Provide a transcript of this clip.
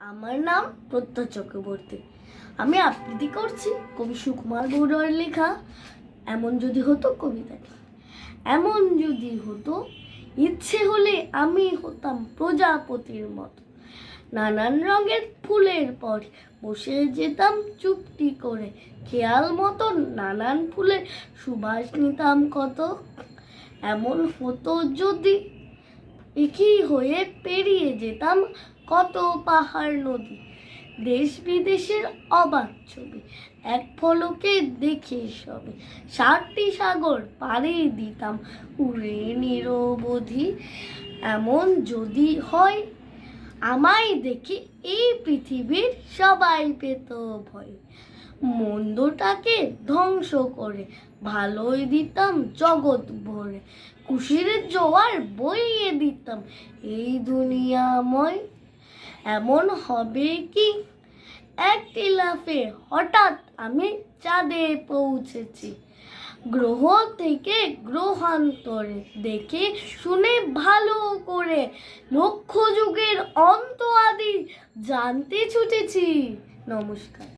আমার নাম প্রত্যয় চক্রবর্তী। আমি আবৃত্তি করছি কবি সুকুমার বড়ুয়ার লেখা, এমন যদি হতো কবিতাটি। এমন যদি হতো, ইচ্ছে হলে আমি হতাম প্রজাপতির মতো। নানান রঙের ফুলের পর বসে যেতাম চুপটি করে। খেয়াল মতন নানান ফুলের সুবাস নিতাম কত। এমন হতো যদি একই হয়ে পেরিয়ে যেতাম কত পাহাড় নদী। দেশ বিদেশের অবাক ছবি, এক ফলকে দেখে সবে। সাতটি সাগর পাড়ি দিতাম উড়ে নিরবধি, এমন যদি হয়, আমায় দেখে এই পৃথিবীর সবাই পেত ভয়। মন্দটাকে ধ্বংস করে ভালোই দিতাম জগৎ ভরে। খুশির জোয়ার বইয়ে দিতাম এই দুনিয়াময় এমন হবে কি? একটি লাফে হঠাৎ আমি চাঁদে পৌঁছেছি। গ্রহ থেকে গ্রহান্তরে দেখে শুনে ভালো করে লক্ষ যুগের অন্ত আদি জানতে ছুটেছি। নমস্কার।